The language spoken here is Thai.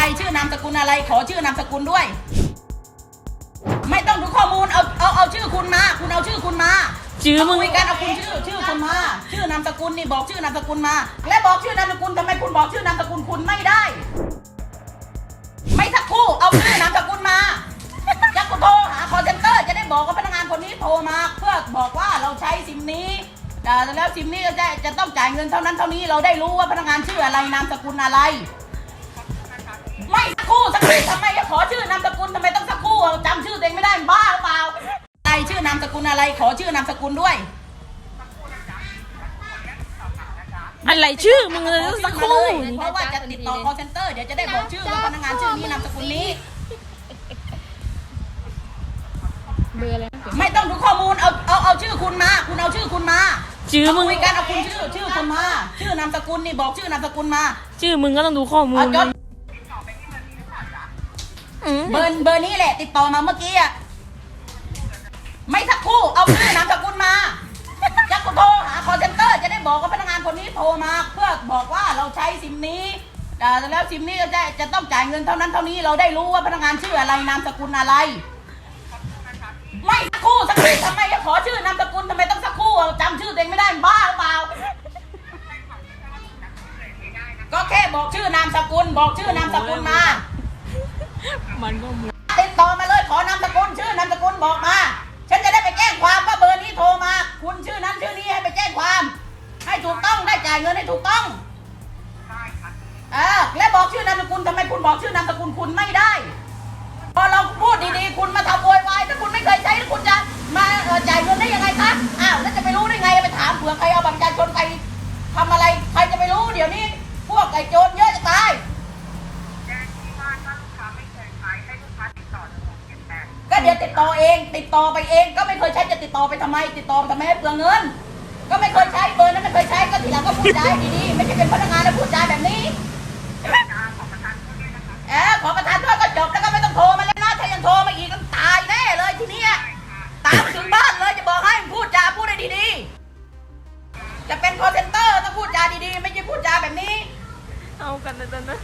อะไรชื่อนามสกุลอะไรขอชื่อนามสกุลด้วย ไม่ต้องดูข้อมูลเอาเอาเอาชื่อคุณมา คุณเอาชื่อคุณมาชื่อมึงคุยกันเอาคุณชื่อชื่อคุณมา ชื่อนามสกุลนี่บอกชื่อนามสกุลมา และบอกชื่อนามสกุลทำไมคุณบอกชื่อนามสกุลคุณไม่ได้ ไม่สักครู่เอาชื่อนามสกุลมาจะกูโทรหาคอเซ็นเตอร์จะได้บอกว่าพนักงานคนนี้โทรมา เพื่อบอกว่าเราใช้ซิมนี้แต่แล้วซิมนี้จะจะต้องจ่ายเงินเท่านั้นเท่านี้เราได้รู้ว่าพนักงานชื่ออะไรนามสกุลอะไร ทำไมจะขอชื่อนามสกุลทำไมต้องสักครู่จำชื่อตัวเองไม่ได้บ้าหรือเปล่าอะไรชื่อนามสกุลอะไร ขอชื่อนามสกุลด้วย อะไรชื่อมึงเลยสักครู่เพราะว่าจะติดต่อ call center เดี๋ยวจะได้บอกชื่อว่าพนักงานชื่อนี้นามสกุลนี้ เบอร์อะไรนะไม่ต้องดูข้อมูลเอาเอาเอาชื่อคุณมา คุณเอาชื่อคุณมาชื่อมึงคุยกันเอาคุณชื่อชื่อคุณมา ชื่อนามสกุลนี่บอกชื่อนามสกุลมา ชื่อมึงก็ต้องดูข้อมูเอาลจดอืม เบอร์เบอร์นี้แหละ ติดต่อมาเมื่อกี้อะ ไม่สักคู่ เอาชื่อนามสกุลมาจะกูโทรหา call center จะได้บอกว่าพนักงานคนนี้โทรมา เพื่อบอกว่าเราใช้ซิมนี้แต่แล้วซิมนี้จะจะต้องจ่ายเงินเท่านั้นเท่านี้เราได้รู้ว่าพนักงานชื่ออะไรนามสกุลอะไร ไม่สักคู่สักคู่ทำไมจะขอชื่อนามสกุลทำไมต้องสักคู่จำชื่อเองไม่ได้บ้าหรือเปล่าก็แค่บอกชื่อนามสกุลบอกชื่อนามสกุลมา มันก็มติดต่อมาเลยขอนามสกุลชื่อนามสกุลบอกมา ฉันจะได้ไปแจ้งความว่าเบอร์นี้โทรมา คุณชื่อนั้นชื่อนี้ให้ไปแจ้งความ ให้ถูกต้องได้จ่ายเงินให้ถูกต้องเออและบอกชื่อนามสกุลทำไมคุณบอกชื่อนามสกุลคุณไม่ได้ พอเราพูดดีๆ คุณมาทำโวยวายถ้าคุณไม่เคยใช้แล้วคุณจะมาจ่ายเงินได้ยังไงคะอ้าวแล้วจะไปรู้ได้ไงไปถามเผื่อใครเอาบัตรประชาชนใครทำอะไรใครจะไปรู้เดี๋ยวนี้ พวกไอ้โจรเยอะจะตาย ก็เดี๋ยว ติดต่อเอง ติดต่อไปเอง ก็ไม่เคยใช้จะติดต่อไปทำไม ติดต่อไปทำไมให้เปลืองเงิน ก็ไม่เคยใช้เบอร์นั้นไม่เคยใช้ก็ทีหลังก็พูดจาดีๆไม่ใช่เป็นพนักงานแล้วพูดจาแบบนี้เออขอประทานโทษก็จบแล้วก็ไม่ต้องโทรมาแล้วนะถ้ายังโทรมาอีกต้องตายแน่เลยทีเนี้ยตามถึงบ้านเลยจะบอกให้พูดจาพูดได้ดีๆจะเป็น call center ต้องพูดจาดีๆ ไม่ใช่พูดจาแบบนี้ เอากันนะนะ